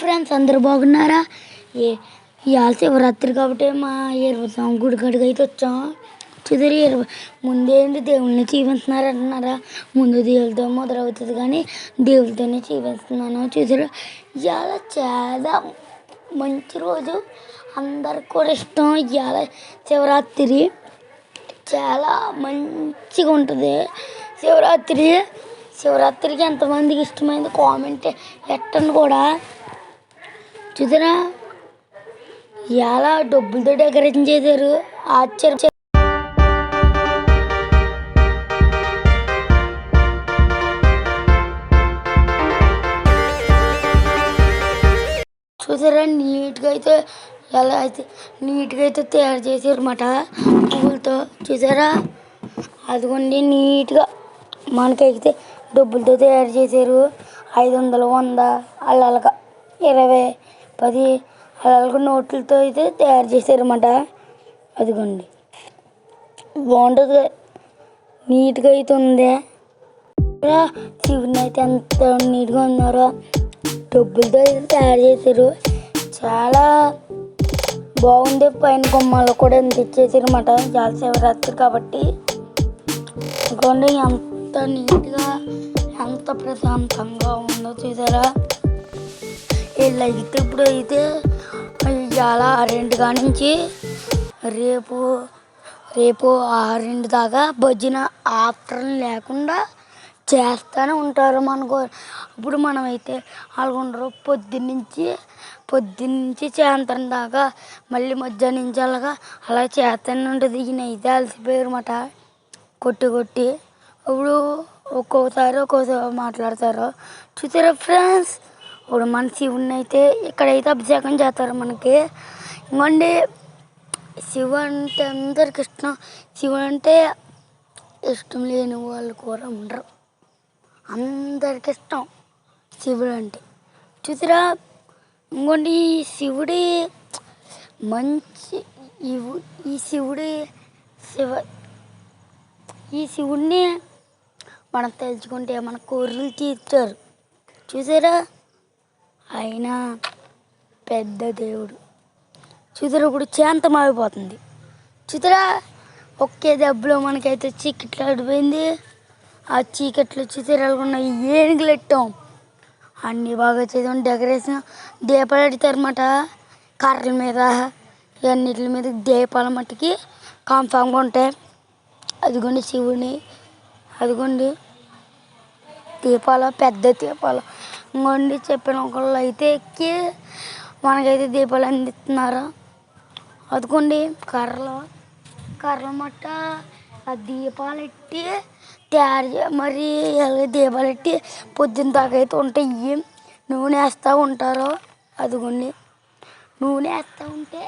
Friends అందరు బాగున్నారా? ఏ ఇవాళ శివరాత్రి కాబట్టి మా ఇరవై గుడి కాడికి అయితే వచ్చాం. చూద్దరు ఇరవై ముందేంటి దేవుళ్ళని చూపిస్తున్నారు అంటున్నారా? ముందు దేవులతో మొదలవుతుంది కానీ దేవులతోనే చూపిస్తున్నాను చూసారు ఇవాళ చాలా మంచి రోజు. అందరికి కూడా ఇష్టం. ఇవాళ శివరాత్రి చాలా మంచిగా ఉంటుంది. శివరాత్రి శివరాత్రికి ఎంతమందికి ఇష్టమైంది? కామెంట్ ఎట్టను కూడా. చూసారా ఎలా డబ్బులతో డెకరేషన్ చేశారు. ఆశ్చర్య చూసారా నీట్గా అయితే ఎలా అయితే నీట్గా అయితే తయారు చేసారన్నమాట పువ్వులతో చూసారా అదిగోండి నీట్గా మనకైతే డబ్బులతో తయారు చేశారు. ఐదు వందలు వంద అలాగా ఇరవై. పది అలాగ నోట్లతో అయితే తయారు చేశారన్నమాట. అదిగోండి. బాగుంటుంది నీట్గా అయితే ఉంది. శివుని అయితే ఎంత నీట్గా ఉన్నారో. డబ్బులతో అయితే తయారు చేశారు. చాలా బాగుంది. పైన బొమ్మలు కూడా ఎంత ఇచ్చేసారన్నమాట చాలా శివరాత్రి కాబట్టి. ఇదిగోండి ఎంత నీట్గా ఎంత ప్రశాంతంగా ఉందో చూసారా. వీళ్ళైతే ఇప్పుడు అయితే చాలా రెండు కానించి రేపు రేపు ఆరింటి దాకా భజన ఆఫ్టర్నూన్ లేకుండా చేస్తూనే ఉంటారు మనకు. ఇప్పుడు మనమైతే అలాగుండరు పొద్దున్నుంచి పొద్దున్నుంచి సాయంత్రం దాకా. మళ్ళీ మధ్యాహ్నం నుంచి అలాగా అలా చేస్తూనే ఉంటుంది. ఈయన అయితే అలసిపోయారన్నమాట కొట్టి కొట్టి. ఇప్పుడు ఒక్కొక్కసారి ఒక్కోసారి మాట్లాడతారు. చూసారా ఫ్రెండ్స్? ఇప్పుడు మన శివుని అయితే ఇక్కడైతే అభిషేకం చేస్తారు మనకి ఇంకోండి శివ అంటే అందరికి ఇష్టం. శివుడు అంటే ఇష్టం లేని వాళ్ళు కూడా ఉండరు. అందరికి ఇష్టం శివుడు అంటే. చూసారా ఇంకోండి ఈ శివుడి మంచి ఈ శివుడి శివ ఈ శివుడిని మనం తెలుసుకుంటే మన కోరికలు తీర్చారు. చూసారా ఆయన పెద్ద దేవుడు. చిత్ర ఇప్పుడు శాంతం అయిపోతుంది చిత్ర ఒకే దెబ్బలో మనకైతే చీకట్లు ఆడిపోయింది ఆ చీకట్లు చూసారా ఉన్న ఏనుగులు ఎట్టాం అన్నీ బాగా చేసాం డెకరేషన్ దీపాలు అడితారన్నమాట కర్రల మీద ఇవన్నిటి మీద దీపాల మట్టుకి కన్ఫామ్గా ఉంటాయి. అదిగోండి శివుని అదిగోండి దీపాలు పెద్ద దీపాలు. వండి చెప్పిన ఒకళ్ళు అయితే ఎక్కి మనకైతే దీపాలు అందిస్తున్నారు. అదిగోండి కర్రలు. కర్రల మట్ట ఆ దీపాలు ఎట్టి తయారు మరి ఇలాగ దీపాలు ఎట్టి పొద్దున్న దాకైతే ఉంటాయి. నూనె వేస్తూ ఉంటారు. అదిగోండి నూనె వేస్తూ ఉంటే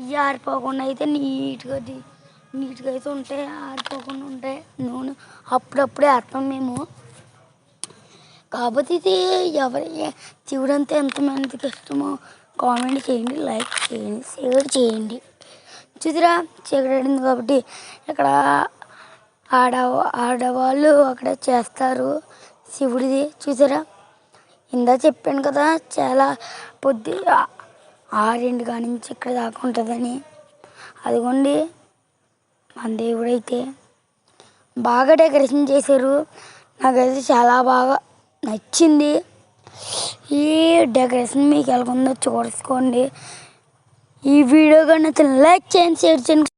ఇవి ఆరిపోకుండా అయితే నీట్గా నీట్గా అయితే ఉంటాయి. ఆరిపోకుండా ఉంటాయి నూనె అప్పుడప్పుడే వేస్తాం మేము. కాకపోతే ఇది ఎవరి శివుడు అంతా ఎంతమందికి ఇష్టమో కామెంట్ చేయండి లైక్ చేయండి షేర్ చేయండి. చూసిరా చీకటి కాబట్టి ఇక్కడ ఆడ ఆడవాళ్ళు అక్కడ చేస్తారు శివుడిది. చూసారా? ఇందా చెప్పాను కదా చాలా పొద్దు ఆరింటి కాడి నుంచి ఇక్కడ దాకా ఉంటుందని. అదిగోండి మన దేవుడైతే బాగా డెకరేషన్ చేశారు. నాకైతే చాలా బాగా నచ్చింది. ఈ డెకరేషన్ మీకు ఎలా ఉందో చూసుకోండి. ఈ వీడియో కానీ లైక్ చేయండి షేర్ చేయండి.